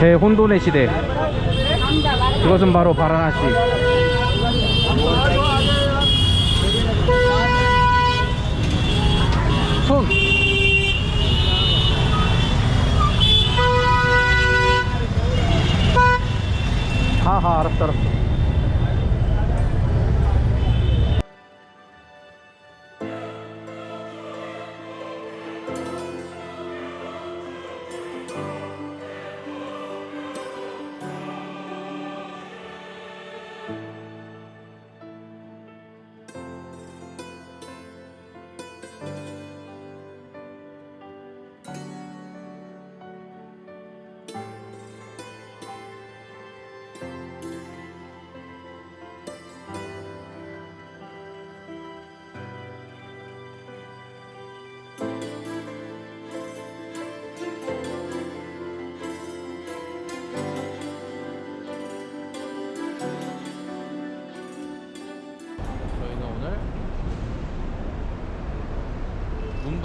대혼돈의 시대. 그것은 바로 바라나시 손. 하하 알았어 알았어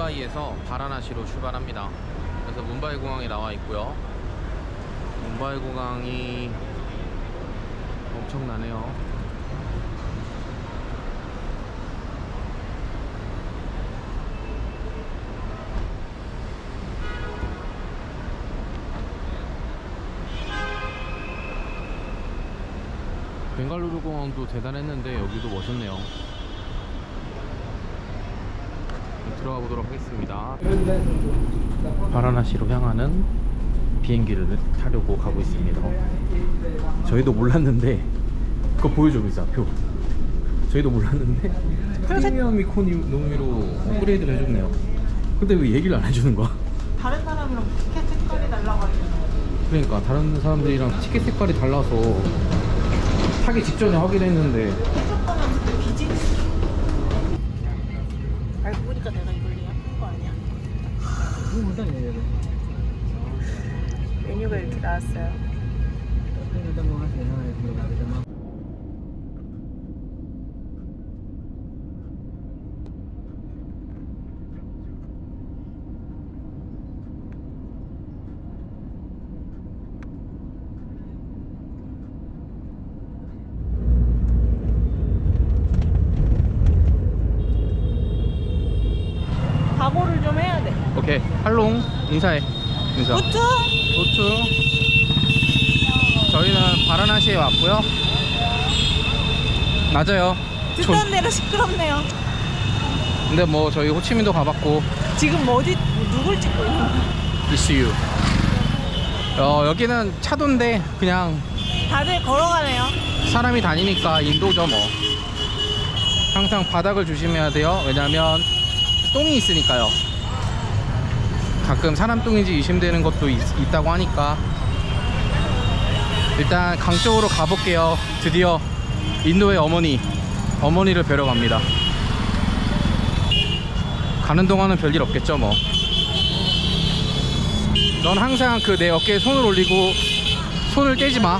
문바이에서 바라나시로 출발합니다. 그래서 문바이 공항에 나와 있고요. 문바이 공항이 엄청나네요. 벵갈루루 공항도 대단했는데 여기도 멋있네요. 들어가 보도록 하겠습니다. 바라나시로 향하는 비행기를 타려고 가고 있습니다. 저희도 몰랐는데 그거 보여줘 비자 표. 저희도 몰랐는데 프리미엄 이코노미로 업그레이드를 해줬네요. 근데 왜 얘기를 안 해주는 거야? 다른 사람이랑 티켓 색깔이 달라가지고 그러니까 다른 사람들이랑 티켓 색깔이 달라서 타기 직전에 확인했는데 비즈니스 보니까 내가 이걸 예약한 거 아니야? 메뉴가 이렇게 나왔어요. 각오를 좀 해야 돼 오케이 할롱 인사해 인사 우투 우투 저희는 바라나시에 왔고요 맞아요. 조- 듣던 대로 시끄럽네요. 근데 뭐 저희 호치민도 가봤고. 지금 뭐 어디 누굴 찍고 있는 거야? ECU 어 여기는 차도인데 그냥 다들 걸어가네요. 사람이 다니니까 인도죠 뭐. 항상 바닥을 조심해야 돼요. 왜냐면 똥이 있으니까요. 가끔 사람 똥인지 의심되는 것도 있, 있다고 하니까. 일단 강 쪽으로 가볼게요. 드디어 인도의 어머니 어머니를 뵈러 갑니다. 가는 동안은 별일 없겠죠 뭐. 넌 항상 그 내 어깨에 손을 올리고 손을 떼지 마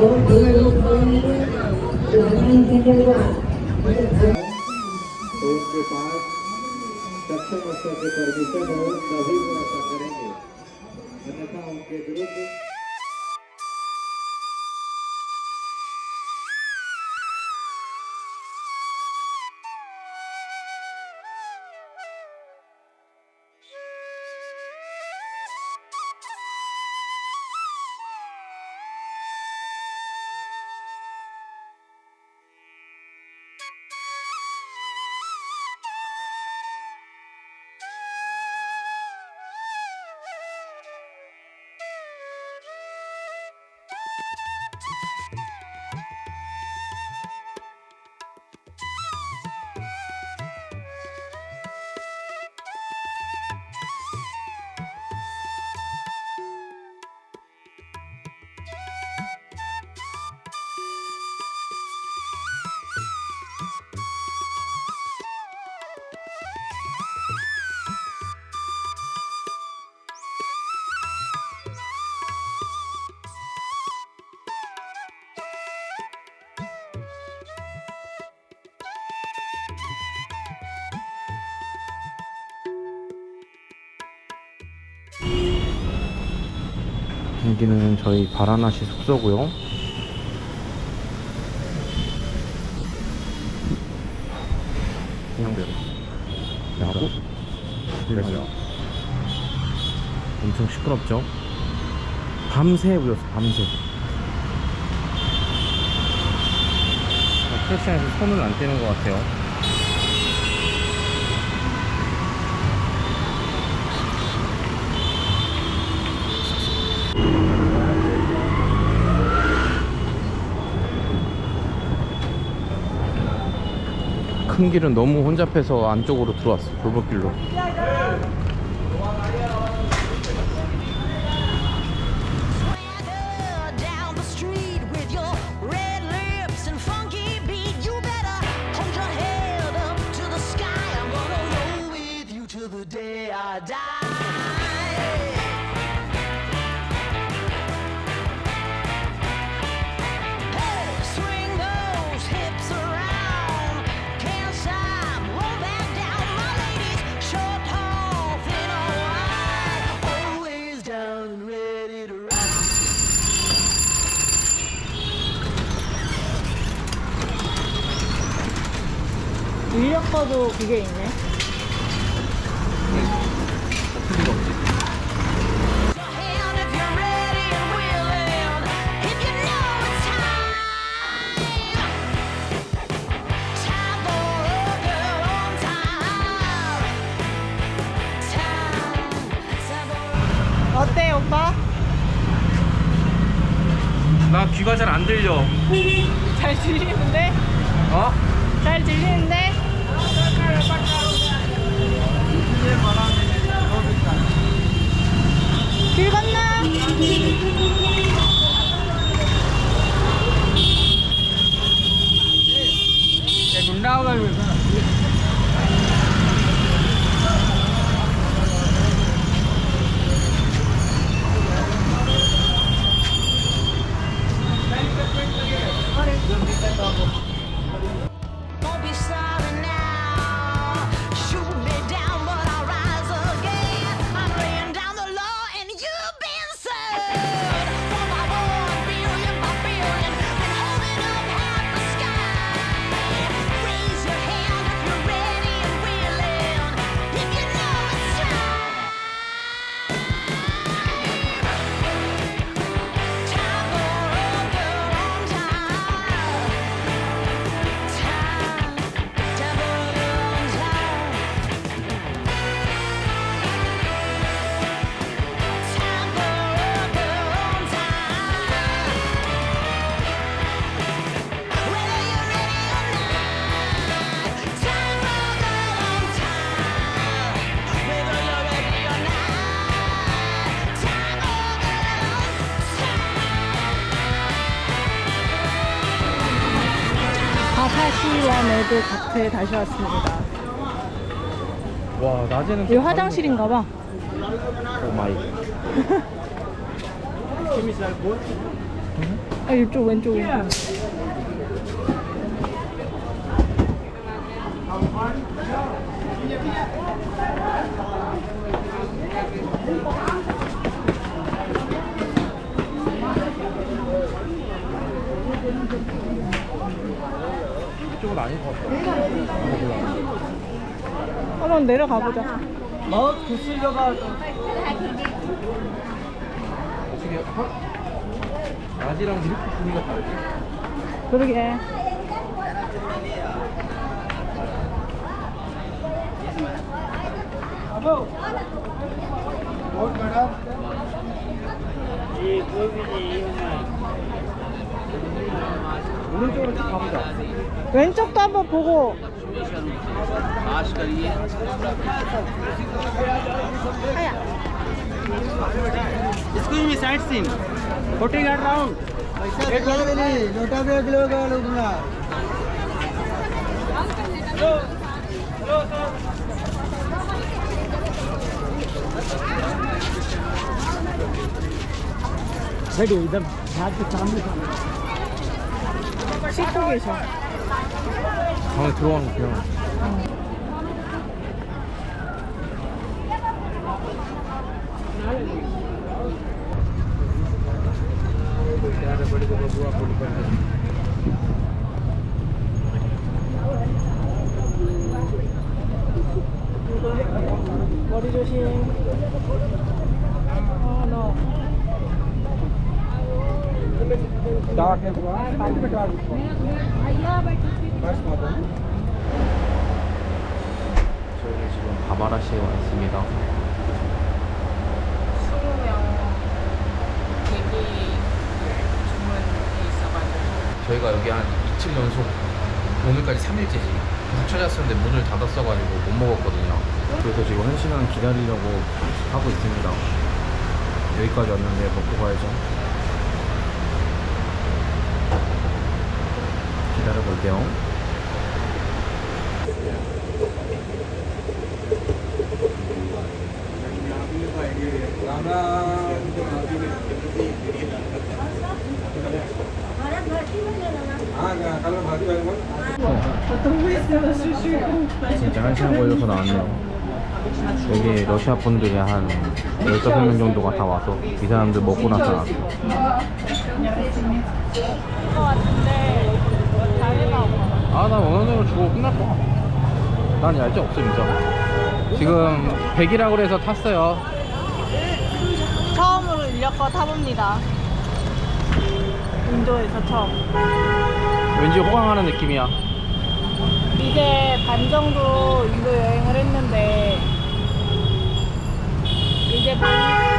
के पास सक्षम असल्याचे परमेश्वर म्हणून नवीन 여기는 저희 바라나시 숙소고요. 그냥 야구? 그래서 엄청 시끄럽죠? 밤새 울렸어, 밤새. 크리스천에서 손을 안 떼는 것 같아요. 큰 길은 너무 혼잡해서 안쪽으로 들어왔어, 골목길로. Swagger a 어때 오빠? 나 귀가 잘 안 들려. 잘 들리는데? 어? 잘 들리는데? 길 건너. Don't 가사시원에도 밭에 다시 왔습니다. 와, 낮에는. 여기 화장실인가 봐. 오 마이. 아, 이쪽 왼쪽 왼쪽. 아닌 것 같아. 한번 내려가 보자. 어떻게 낮이랑 이렇게 분위기가 다르지? 그러게. 오른쪽으로 쭉 가보자. 왼쪽도 한번 보고. पास करिए Excuse me, side scene. Putting it round. 씻고 계셔. 방에 들어가는 거야. 머리 조심. 어, 너. 저희는 지금 바바라시에 와 있습니다. 저희가 여기 한 이틀 연속 오늘까지 3일째지 찾았었는데 문을 닫았어가지고 못 먹었거든요. 그래서 지금 한 시간 기다리려고 하고 있습니다. 여기까지 왔는데 먹고 가야죠 기다려볼게요. 진짜 한 시간 걸려서 나왔네요. 여기 러시아 분들이 한 15명 정도가 다 와서 이 사람들 먹고 나서 나왔어 것 같은데 자리가 없어. 아나 대로 주고 끝날 거야. 난 얄짤 없어 진짜. 지금 100이라고 그래서 탔어요. 처음으로 인력거 타봅니다. 인도에서 처음. 왠지 호강하는 느낌이야. 이제 반 정도 인도 여행을 했는데 이제 반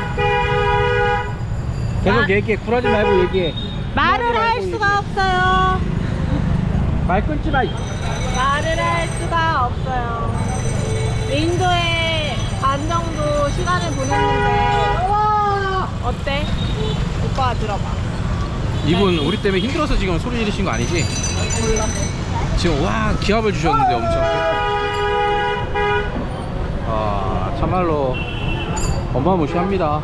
계속 얘기해. 굴하지 말고 얘기해. 말을 할 수가 없어요. 말 끊지 마 말을 할 수가 없어요. 인도에 반 정도 시간을 보냈는데 어때? 오빠가 들어봐. 이분 우리 때문에 힘들어서 지금 소리 지르신 거 아니지? 몰라. 지금 와 기합을 주셨는데 엄청 아 참말로 어마무시합니다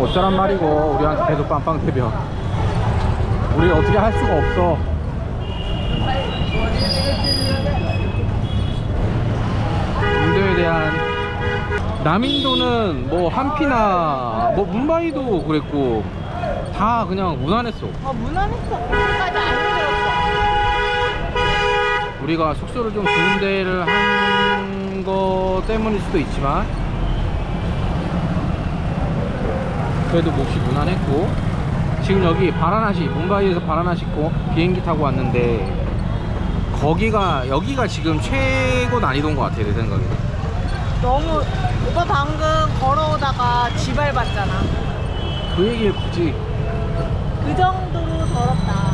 어쩌란 말이고 우리한테 계속 빵빵대면 우리 어떻게 할 수가 없어 인도에 대한 남인도는 뭐 한피나 뭐 문바이도 그랬고 다 그냥 무난했어 어, 무난했어. 그렇게까지 안 힘들었어. 우리가 숙소를 좀 좋은 데를 한 거 때문일 수도 있지만 그래도 몹시 무난했고 지금 여기 바라나시 문바이에서 바라나시 고 비행기 타고 왔는데 거기가 여기가 지금 최고 난이도인 것 같아 내 생각에 너무 오빠 방금 걸어오다가 쥐밟았잖아. 그 얘기를 굳이 그 정도로 더럽다.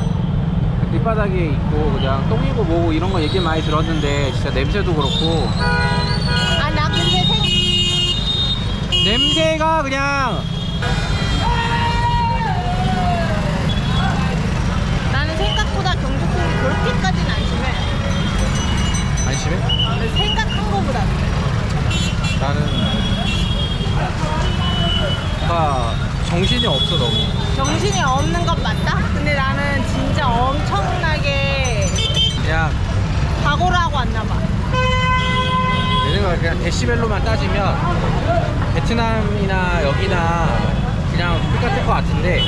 길바닥에 있고 그냥 똥이고 뭐고 이런 거 얘기 많이 들었는데 진짜 냄새도 그렇고 아, 나 근데 생, 냄새가 그냥 나는 생각보다 경주콩이 그렇게까지는 안 심해. 안 심해? 근데 생각한 거보다는. 나는 뭔가 정신이 없어 너무 정신이 없는 건 맞다? 근데 나는 진짜 엄청나게 그냥 각오를 하고 왔나 봐. 내 생각에 그냥 데시벨로만 따지면 베트남이나 여기나 그냥 똑같을 것 같은데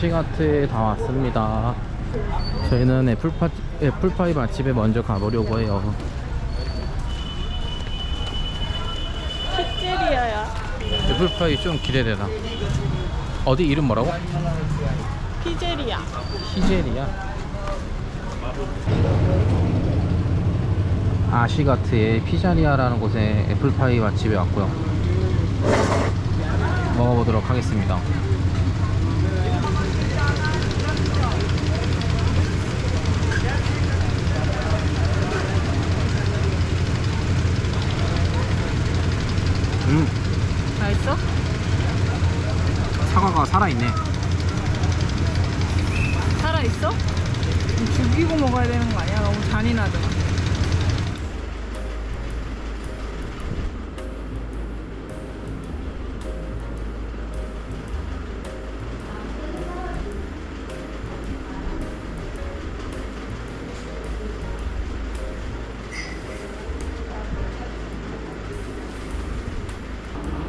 시가트에 다 왔습니다. 저희는 애플파, 애플파이 맛집에 먼저 가보려고 해요. 피제리아야. 애플파이 좀 기대되다. 어디 이름 뭐라고? 피제리아. 히제리야. 아시가트의 피자리아라는 곳에 애플파이 맛집에 왔고요. 먹어보도록 하겠습니다.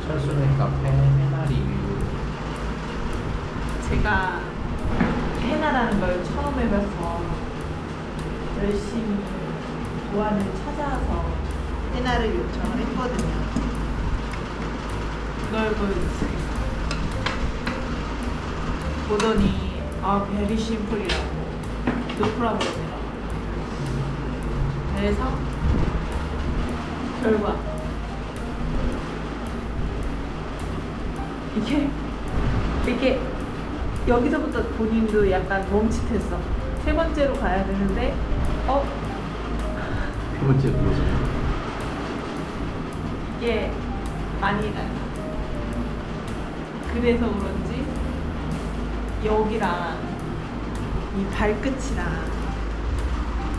철수의 카페 해나 리뷰. 제가 해나라는 걸 처음 해봐서 열심히 보안을 찾아서 해나를 요청을 했거든요. 그걸 보여주세요. 보더니 아 베리 심플이라고 노프라블이라고 그래서 결과 이게 이게 여기서부터 본인도 약간 멈칫했어. 세 번째로 가야 되는데, 어? 세 번째 뭐죠? 이게 많이 나요. 그래서 그런지 여기랑 이 발끝이랑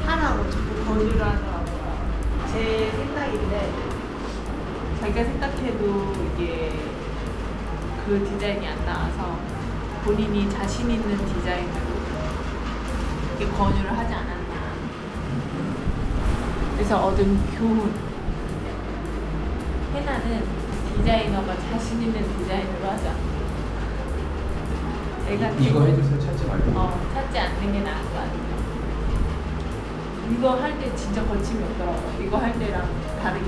하나로 자꾸 거주를 하더라고요. 제 생각인데 자기가 생각해도 이게 그 디자인이 안 나와서 본인이 자신 있는 디자인으로 이렇게 권유를 하지 않았나. 그래서 얻은 교훈. 해나는 디자이너가 자신 있는 디자인으로 하자. 내가 이거 해주세요 찾지 말고. 어, 찾지 않는 게 나을 것 같아요. 이거 할 때 진짜 거침이 없더라고요. 이거 할 때랑 다르게.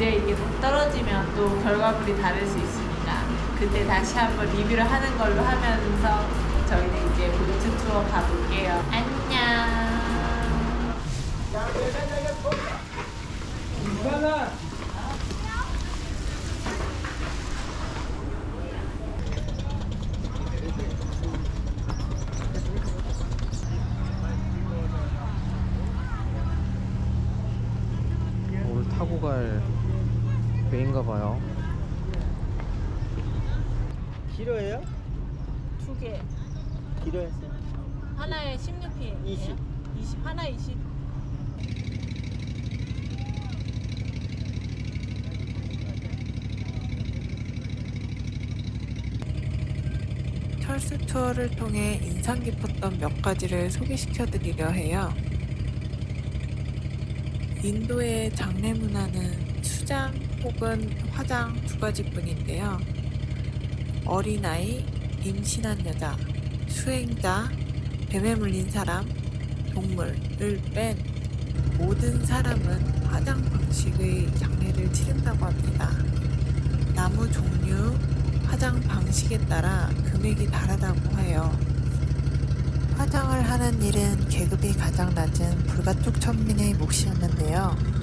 이제 이게 딱 떨어지면 또 결과물이 다를 수 있으니까 그때 다시 한번 리뷰를 하는 걸로 하면서 저희는 이제 보트 투어 가볼게요. 안녕. 오늘 타고 갈 배인가 봐요. 길어요? 두 개. 길어요? 하나에 16피. 20. 20 하나 20. 철수 투어를 통해 인상 깊었던 몇 가지를 소개시켜 드리려 해요. 인도의 장례 문화는 수장 혹은 화장 두 가지뿐인데요. 어린아이, 임신한 여자, 수행자, 뱀에 물린 사람, 동물을 뺀 모든 사람은 화장 방식의 장례를 치른다고 합니다. 나무 종류, 화장 방식에 따라 금액이 다르다고 해요. 화장을 하는 일은 계급이 가장 낮은 불가촉 천민의 몫이었는데요.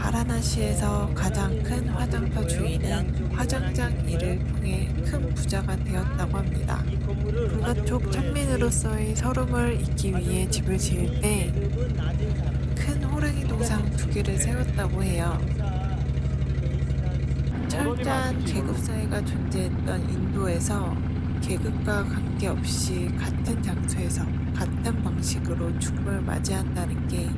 바라나시에서 가장 큰 화장터 주인은 화장장 일을 통해 큰 부자가 되었다고 합니다. 불가촉 천민으로서의 서름을 잊기 위해 집을 지을 때 큰 호랑이 동상 두 개를 세웠다고 해요. 철저한 계급 사회가 존재했던 인도에서 계급과 관계없이 같은 장소에서 같은 방식으로 죽음을 맞이한다는 게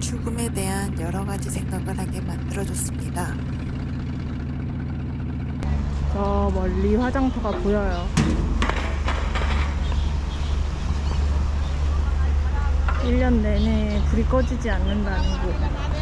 죽음에 대한 여러 가지 생각을 하게 만들어줬습니다. 저 멀리 화장터가 보여요. 1년 내내 불이 꺼지지 않는다는 곳.